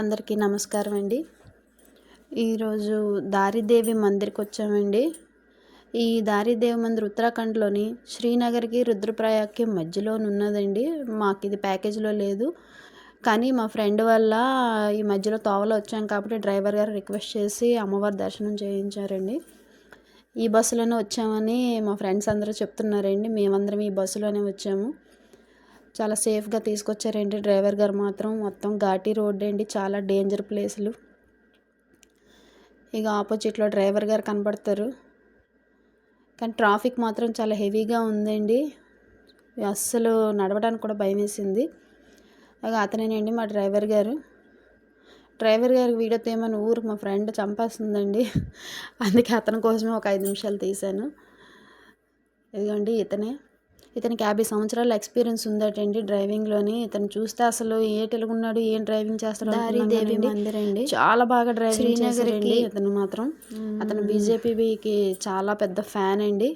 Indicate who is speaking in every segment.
Speaker 1: అందరికీ నమస్కారం అండి. ఈరోజు దారిదేవి మందిర్కి వచ్చామండి ఈ దారిదేవి మందిర్ ఉత్తరాఖండ్లోని శ్రీనగర్కి రుద్రప్రయాగ్కి మధ్యలో ఉన్నదండి మాకు ఇది ప్యాకేజీలో లేదు. కానీ మా ఫ్రెండ్ వల్ల ఈ మధ్యలో తోవలో వచ్చాం కాబట్టి డ్రైవర్ గారు రిక్వెస్ట్ చేసి అమ్మవారి దర్శనం చేయించారండి. ఈ బస్సులోనే వచ్చామని మా ఫ్రెండ్స్ అందరూ చెప్తున్నారండి. మేమందరం ఈ బస్సులోనే వచ్చాము. చాలా సేఫ్గా తీసుకొచ్చారండి డ్రైవర్ గారు మాత్రం మొత్తం ఘాటీ రోడ్ అండి. చాలా డేంజర్ ప్లేసులు. ఇక ఆపోజిట్లో డ్రైవర్ గారు కనపడతారు కానీ ట్రాఫిక్ మాత్రం చాలా హెవీగా ఉందండి. అస్సలు నడవడానికి కూడా భయం వేసింది. ఇక అతనేనండి మా డ్రైవర్ గారు. డ్రైవర్ గారికి వీడియో తీయమని ఊరికి మా ఫ్రెండ్ చంపేస్తుందండి. అందుకే అతని కోసమే ఒక ఐదు నిమిషాలు తీశాను. ఇదిగోండి ఇతనే. ఇతనికి యాభై సంవత్సరాల ఎక్స్పీరియన్స్ ఉందటండి డ్రైవింగ్లోని. ఇతను చూస్తే అసలు ఏ తెలుగున్నాడు ఏం డ్రైవింగ్ మందిర్ అండి చాలా బాగా డ్రైవింగ్ చేశారండి ఇతను మాత్రం. అతను బీజేపీకి చాలా పెద్ద ఫ్యాన్ అండి.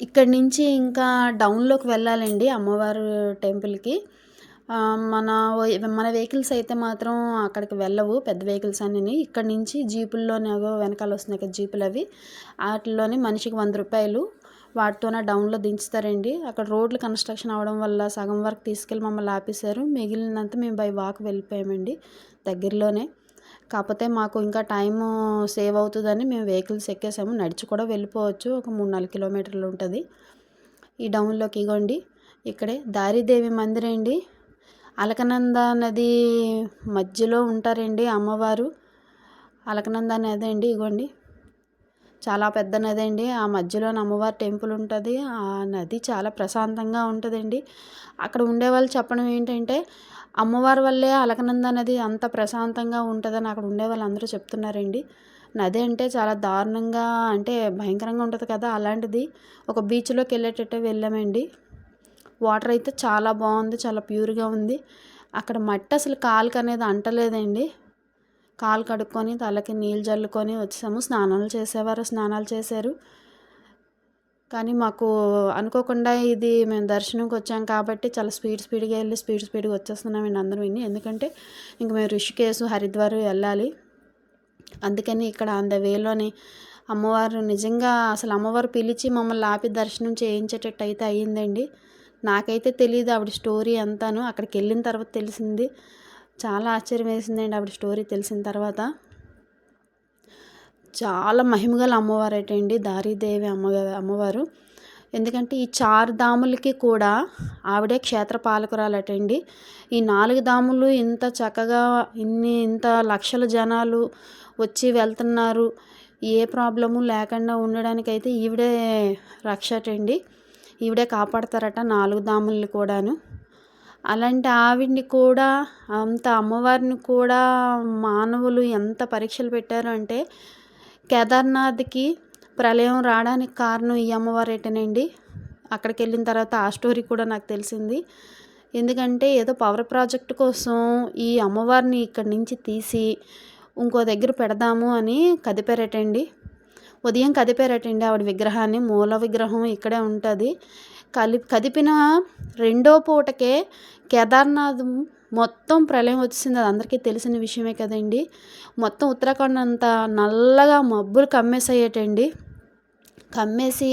Speaker 1: ఇక్కడి నుంచి ఇంకా డౌన్లోకి వెళ్ళాలండి అమ్మవారు టెంపుల్కి. మన మన వెహికల్స్ అయితే మాత్రం అక్కడికి వెళ్ళవు పెద్ద వెహికల్స్ అన్నీ ఇక్కడ నుంచి జీపుల్లోనే వెనకాల వస్తున్నాయి కదా జీపులు అవి వాటిలోనే మనిషికి వంద రూపాయలు వాటితోనే డౌన్లో దించుతారండి. అక్కడ రోడ్లు కన్స్ట్రక్షన్ అవడం వల్ల సగం వరకు తీసుకెళ్ళి మమ్మల్ని ఆపేశారు. మిగిలినంత మేము బై వాక్ వెళ్ళిపోయామండి దగ్గరలోనే. కాకపోతే మాకు ఇంకా టైం సేవ్ అవుతుందని మేము వెహికల్స్ ఎక్కేసాము. నడిచి కూడా వెళ్ళిపోవచ్చు. ఒక మూడు నాలుగు కిలోమీటర్లు ఉంటుంది. ఈ డౌన్లోకి ఇగోండి. ఇక్కడే దారిదేవి మందిరం అండి. అలకనంద నది మధ్యలో ఉంటారండి అమ్మవారు. అలకనంద నది అండి ఇగోండి. చాలా పెద్ద నది అండి. ఆ మధ్యలో అమ్మవారి టెంపుల్ ఉంటుంది. ఆ నది చాలా ప్రశాంతంగా ఉంటుందండి. అక్కడ ఉండే వాళ్ళు చెప్పడం ఏంటంటే అమ్మవారి వల్లే అలకనంద నది అంత ప్రశాంతంగా ఉంటుందని అక్కడ ఉండే వాళ్ళు అందరూ చెప్తున్నారండి. నది అంటే చాలా దారుణంగా అంటే భయంకరంగా ఉంటుంది కదా. అలాంటిది ఒక బీచ్లోకి వెళ్ళేటట్టు వెళ్ళామండి. వాటర్ అయితే చాలా బాగుంది చాలా ప్యూర్గా ఉంది. అక్కడ మట్టి అసలు కాలుకనేది అనేది అంటలేదండి. కాలు కడుక్కొని తలకి నీళ్ళు జల్లుకొని వచ్చాము స్నానాలు చేసేవారు స్నానాలు చేశారు. కానీ మాకు అనుకోకుండా ఇది మేము దర్శనంకి వచ్చాం కాబట్టి చాలా స్పీడ్ స్పీడ్గా వెళ్ళి స్పీడ్ స్పీడ్గా వచ్చేస్తున్నామండి అందరం విని. ఎందుకంటే ఇంక మేము రిషికేశ్ హరిద్వార్ వెళ్ళాలి. అందుకని ఇక్కడ ఆన్ ద వేలోని అమ్మవారు నిజంగా అసలు అమ్మవారు పిలిచి మమ్మల్ని ఆపి దర్శనం చేయించేటట్టు అయితే అయ్యిందండి. నాకైతే తెలియదు ఆవిడ స్టోరీ అంతాను. అక్కడికి వెళ్ళిన తర్వాత తెలిసింది. చాలా ఆశ్చర్యం వేసిందండి ఆవిడ స్టోరీ తెలిసిన తర్వాత. చాలా మహిమగల అమ్మవారటండి దారిదేవి అమ్మగారు అమ్మవారు. ఎందుకంటే ఈ చారు దాములకి కూడా ఆవిడే క్షేత్ర పాలకురాలటండి ఈ నాలుగు దాములు ఇంత చక్కగా ఇన్ని ఇంత లక్షల జనాలు వచ్చి వెళ్తున్నారు. ఏ ప్రాబ్లము లేకుండా ఉండడానికైతే ఈవిడే రక్షటండి. ఈవిడే కాపాడతారట నాలుగు దాముల్ని కూడాను. అలాంటి ఆవిడ్ని కూడా అంత అమ్మవారిని కూడా మానవులు ఎంత పరీక్షలు పెట్టారు అంటే కేదార్నాథ్కి ప్రళయం రావడానికి కారణం ఈ అమ్మవారేటనండి. అక్కడికి వెళ్ళిన తర్వాత ఆ స్టోరీ కూడా నాకు తెలిసింది. ఎందుకంటే ఏదో పవర్ ప్రాజెక్ట్ కోసం ఈ అమ్మవారిని ఇక్కడి నుంచి తీసి ఇంకో దగ్గర పెడదాము అని కదిపారటండి. ఉదయం కదిపారటండి ఆవిడ విగ్రహాన్ని. మూల విగ్రహం ఇక్కడే ఉంటుంది. కలి కదిపిన రెండో పూటకే కేదార్నాథ్ మొత్తం ప్రళయం వచ్చింది అది అందరికీ తెలిసిన విషయమే కదండి. మొత్తం ఉత్తరాఖండ్ అంతా నల్లగా మబ్బులు కమ్మేసాయటండి. కమ్మేసి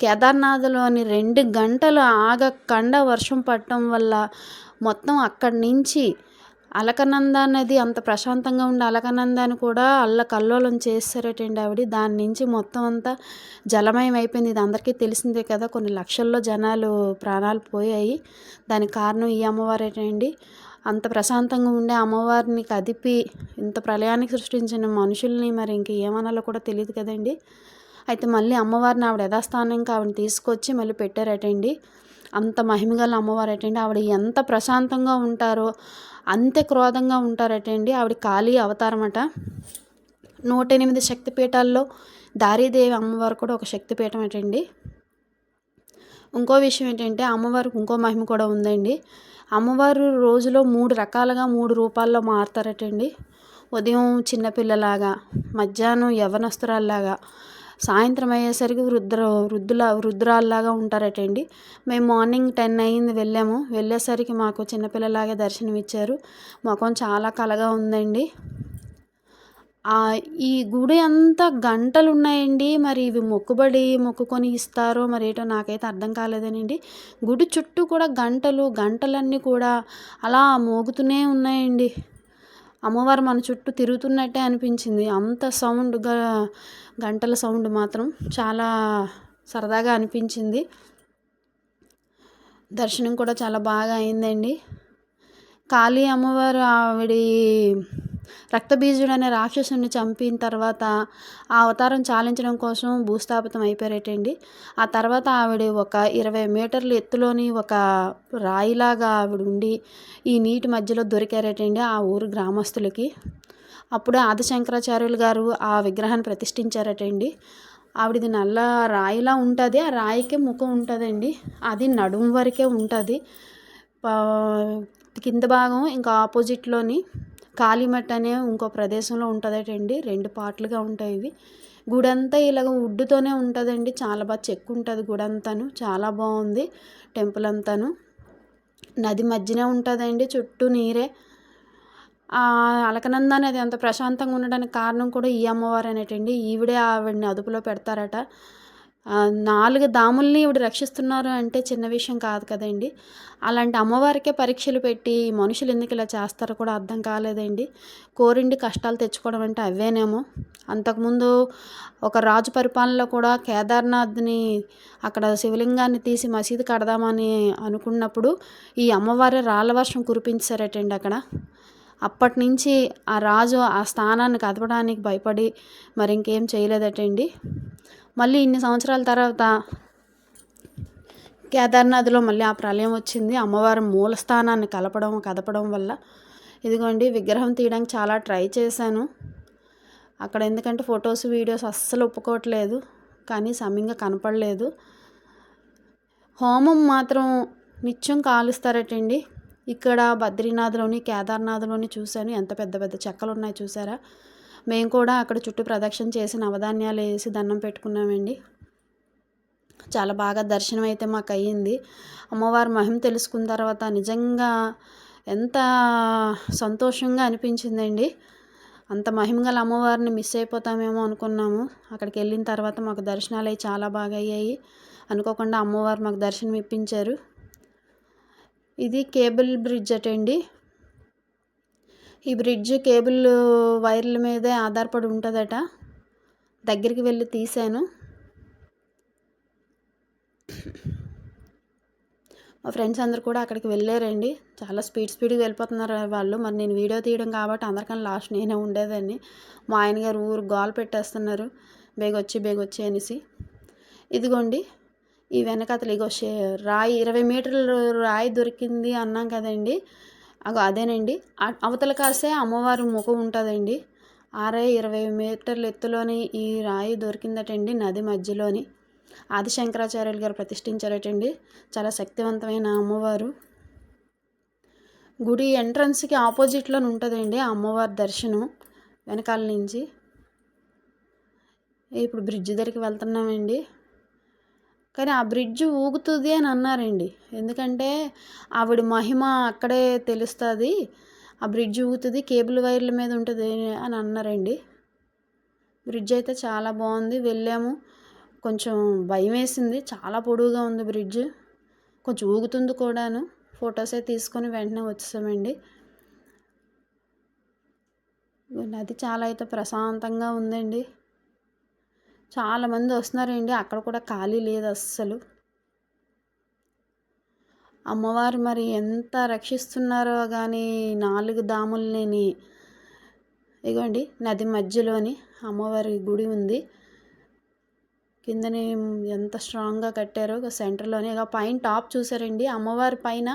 Speaker 1: కేదార్నాథ్లోని రెండు గంటలు ఆగకుండా వర్షం పడటం వల్ల మొత్తం అక్కడి నుంచి అలకనంద అనేది అంత ప్రశాంతంగా ఉండే అలకనందాన్ని కూడా అల్ల కల్లోలం చేస్తారటండి ఆవిడ. దాని నుంచి మొత్తం అంతా జలమయం అయిపోయింది. ఇది అందరికీ తెలిసిందే కదా కొన్ని లక్షల్లో జనాలు ప్రాణాలు పోయాయి. దానికి కారణం ఈ అమ్మవారేటండి. అంత ప్రశాంతంగా ఉండే అమ్మవారిని కదిపి ఇంత ప్రళయానికి సృష్టించిన మనుషుల్ని మరి ఇంక ఏమనాలో కూడా తెలియదు కదండి. అయితే మళ్ళీ అమ్మవారిని ఆవిడ యథాస్థానంగా ఆవిడని తీసుకొచ్చి మళ్ళీ పెట్టారటండి. అంత మహిమగల అమ్మవారటండి ఆవిడ ఎంత ప్రశాంతంగా ఉంటారో అంతే క్రోధంగా ఉంటారటండి ఆవిడ కాళీ అవతారమట నూట ఎనిమిది శక్తిపీఠాల్లో దారీదేవి అమ్మవారు కూడా ఒక శక్తిపీఠం అటండి ఇంకో విషయం ఏంటంటే అమ్మవారికి ఇంకో మహిమ కూడా ఉందండి. అమ్మవారు రోజులో మూడు రకాలుగా మూడు రూపాల్లో మారుతారటండి ఉదయం చిన్నపిల్లలాగా మధ్యాహ్నం యవనస్తురాల్లాగా సాయంత్రం అయ్యేసరికి వృద్ధ వృద్ధుల వృద్ధురాల్లాగా ఉంటారటండి. మేము మార్నింగ్ టెన్ అయింది వెళ్ళాము. వెళ్ళేసరికి మాకు చిన్నపిల్లలాగే దర్శనం ఇచ్చారు ముఖం చాలా కలగా ఉందండి. ఈ గుడి అంతా గంటలు ఉన్నాయండి మరి ఇవి మొక్కుబడి మొక్కుకొని ఇస్తారో మరి ఏటో నాకైతే అర్థం కాలేదనండి. గుడి చుట్టూ కూడా గంటలు గంటలన్నీ కూడా అలా మోగుతూనే ఉన్నాయండి. అమ్మవారు మన చుట్టూ తిరుగుతున్నట్టే అనిపించింది. అంత సౌండ్గా గంటల సౌండ్ మాత్రం చాలా సరదాగా అనిపించింది. దర్శనం కూడా చాలా బాగా అయిందండి. కాళీ అమ్మవారు ఆవిడ రక్తబీజుడు అనే రాక్షసుని చంపిన తర్వాత ఆ అవతారం చాలించడం కోసం భూస్థాపితం అయిపోయారటండి. ఆ తర్వాత ఆవిడ ఒక ఇరవై మీటర్ల ఎత్తులోని ఒక రాయిలాగా ఆవిడ ఉండి ఈ నీటి మధ్యలో దొరికారటండి ఆ ఊరు గ్రామస్తులకి. అప్పుడు ఆదిశంకరాచార్యులు గారు ఆ విగ్రహాన్ని ప్రతిష్ఠించారటండి. ఆవిడది నల్ల రాయిలా ఉంటుంది. ఆ రాయికే ముఖం ఉంటుందండి. అది నడుము వరకే ఉంటుంది. కింద భాగం ఇంకా ఆపోజిట్లోని కాళీమఠ్ అనే ఇంకో ప్రదేశంలో ఉంటుందటండి. రెండు పార్ట్లుగా ఉంటాయి ఇవి. గుడంతా ఇలాగ వుడ్డుతోనే ఉంటుందండి. చాలా బాగా చెక్కు ఉంటుంది గుడంతాను. చాలా బాగుంది టెంపుల్ అంతాను నది మధ్యనే ఉంటుందండి. చుట్టూ నీరే. అలకనంద అనేది అంత ప్రశాంతంగా ఉండడానికి కారణం కూడా ఈ అమ్మవారు అనేటండి ఈవిడే ఆవిడని అదుపులో పెడతారట. నాలుగు దాముల్ని ఇవిడ రక్షిస్తున్నారు అంటే చిన్న విషయం కాదు కదండి. అలాంటి అమ్మవారికే పరీక్షలు పెట్టి మనుషులు ఎందుకు ఇలా చేస్తారో కూడా అర్థం కాలేదండి. కోరిండి కష్టాలు తెచ్చుకోవడం అంటే అవేనేమో అంతకుముందు ఒక రాజు పరిపాలనలో కూడా కేదార్నాథ్ని అక్కడ శివలింగాన్ని తీసి మసీదు కడదామని అనుకున్నప్పుడు ఈ అమ్మవారి రాళ్ళ వర్షం కురిపించారటండి అక్కడ. అప్పటి నుంచి ఆ రాజు ఆ స్థానాన్ని కదపడానికి భయపడి మరి ఇంకేం చేయలేదటండి మళ్ళీ ఇన్ని సంవత్సరాల తర్వాత కేదార్నాథ్లో మళ్ళీ ఆ ప్రళయం వచ్చింది. అమ్మవారి మూల స్థానాన్ని కలపడం కదపడం వల్ల. ఇదిగోండి విగ్రహం తీయడానికి చాలా ట్రై చేశాను. అక్కడ ఎందుకంటే ఫొటోస్ వీడియోస్ అస్సలు ఒప్పుకోవట్లేదు. కానీ సమయంగా కనపడలేదు. హోమం మాత్రం నిత్యం కాలుస్తారటండి. ఇక్కడ బద్రీనాథ్లోని కేదార్నాథ్లోని చూశాను. ఎంత పెద్ద పెద్ద చెక్కలు ఉన్నాయి చూసారా? మేము కూడా అక్కడ చుట్టూ ప్రదక్షిణ చేసి నవధాన్యాలు వేసి దండం పెట్టుకున్నామండి. చాలా బాగా దర్శనం అయితే మాకు అయ్యింది. అమ్మవారి మహిమ తెలుసుకున్న తర్వాత నిజంగా ఎంత సంతోషంగా అనిపించిందండి. అంత మహిమగల అమ్మవారిని మిస్ అయిపోతామేమో అనుకున్నాము. అక్కడికి వెళ్ళిన తర్వాత మాకు దర్శనాలు అవి చాలా బాగా అయ్యాయి. అనుకోకుండా అమ్మవారు మాకు దర్శనం ఇప్పించారు. ఇది కేబుల్ బ్రిడ్జ్ అటండి. ఈ బ్రిడ్జ్ కేబుల్ వైర్ల మీదే ఆధారపడి ఉంటుందట. దగ్గరికి వెళ్ళి తీశాను. మా ఫ్రెండ్స్ అందరు కూడా అక్కడికి వెళ్ళారండి. చాలా స్పీడ్ స్పీడ్గా వెళ్ళిపోతున్నారు వాళ్ళు. మరి నేను వీడియో తీయడం కాబట్టి అందరికన్నా లాస్ట్ నేనే ఉండేదాన్ని. మా ఆయన గారు ఊరు గోల్ పెట్టేస్తున్నారు. బేగొచ్చి బేగొచ్చి అనేసి. ఇదిగోండి. ఈ వెనకతలు ఇగో రాయి ఇరవై మీటర్లు రాయి దొరికింది అన్నాం కదండి. అగో అదేనండి. అవతల కాసే అమ్మవారి ముఖం ఉంటుందండి. ఆరే ఇరవై మీటర్ల ఎత్తులోని ఈ రాయి దొరికిందటండి నది మధ్యలోని. ఆది శంకరాచార్యులు గారు ప్రతిష్ఠించారటండి. చాలా శక్తివంతమైన అమ్మవారు. గుడి ఎంట్రన్స్కి ఆపోజిట్లో ఉంటుందండి ఆ అమ్మవారి దర్శనం వెనకాల నుంచి. ఇప్పుడు బ్రిడ్జ్ దగ్గరికి వెళ్తున్నామండి. కానీ ఆ బ్రిడ్జ్ ఊగుతుంది అని అన్నారండి. ఎందుకంటే ఆవిడ మహిమ అక్కడే తెలుస్తుంది. ఆ బ్రిడ్జ్ ఊగుతుంది కేబుల్ వైర్ల మీద ఉంటుంది అని అన్నారండి. బ్రిడ్జ్ అయితే చాలా బాగుంది. వెళ్ళాము. కొంచెం భయం వేసింది. చాలా పొడవుగా ఉంది బ్రిడ్జ్. కొంచెం ఊగుతుంది కూడాను. ఫొటోస్ తీసుకొని వెంటనే వచ్చేసామండి. నది చాలా అయితే ప్రశాంతంగా ఉందండి. చాలామంది వస్తున్నారండి. అక్కడ కూడా ఖాళీ లేదు అస్సలు. అమ్మవారు మరి ఎంత రక్షిస్తున్నారో కానీ నాలుగు దాముల్ని ఇగోండి నది మధ్యలోని అమ్మవారి గుడి ఉంది. కిందనే ఎంత స్ట్రాంగ్గా కట్టారో సెంటర్లోనే. ఇక పైన టాప్ చూసారండి. అమ్మవారి పైన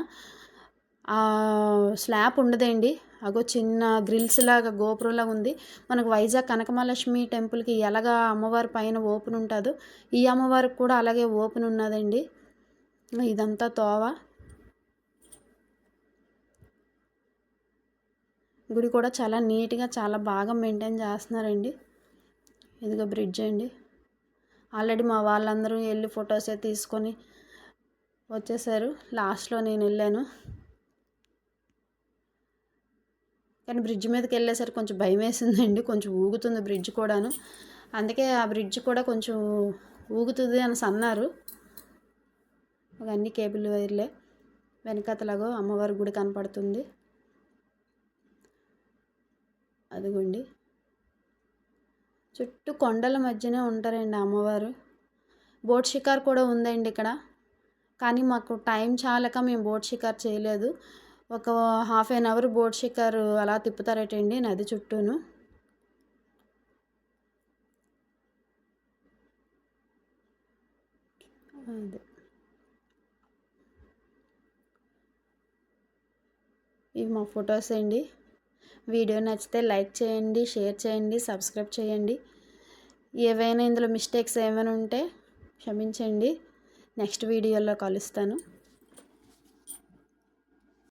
Speaker 1: స్లాబ్ ఉండదండి. అగో చిన్న గ్రిల్స్ లాగా గోపురంలాగా ఉంది. మనకు వైజాగ్ కనకమహాలక్ష్మి టెంపుల్కి ఎలాగా అమ్మవారి పైన ఓపెన్ ఉంటుందో ఈ అమ్మవారికి కూడా అలాగే ఓపెన్ ఉన్నదండి. ఇదంతా తోవ. గుడి కూడా చాలా నీట్గా చాలా బాగా మెయింటైన్ చేస్తున్నారండి. ఇదిగో బ్రిడ్జ్ అండి. ఆల్రెడీ మా వాళ్ళందరూ వెళ్ళి ఫొటోస్ తీసుకొని వచ్చేసారు. లాస్ట్లో నేను వెళ్ళాను. కానీ బ్రిడ్జ్ మీదకి వెళ్ళేసరికి కొంచెం భయం వేసిందండి కొంచెం ఊగుతుంది బ్రిడ్జ్ కూడాను. అందుకే ఆ బ్రిడ్జ్ కూడా కొంచెం ఊగుతుంది అని అన్నారు. అన్ని కేబుల్ వైర్లే. వెనకతలాగో అమ్మవారి గుడి కనపడుతుంది. అదిగోండి. చుట్టూ కొండల మధ్యనే ఉంటారండి అమ్మవారు. బోట్ షికార్ కూడా ఉందండి ఇక్కడ. కానీ మాకు టైం చాలక మేము బోట్ షికార్ చేయలేదు. ఒక హాఫ్ అన్ అవర్ బోట్ షికార్ అలా తిప్పుతారటండి నది చుట్టూను. అదే. ఇవి మా ఫొటోస్ అండి. వీడియో నచ్చితే లైక్ చేయండి షేర్ చేయండి సబ్స్క్రైబ్ చేయండి. ఏవైనా ఇందులో మిస్టేక్స్ ఏమైనా ఉంటే క్షమించండి. నెక్స్ట్ వీడియోలో కలుస్తాను.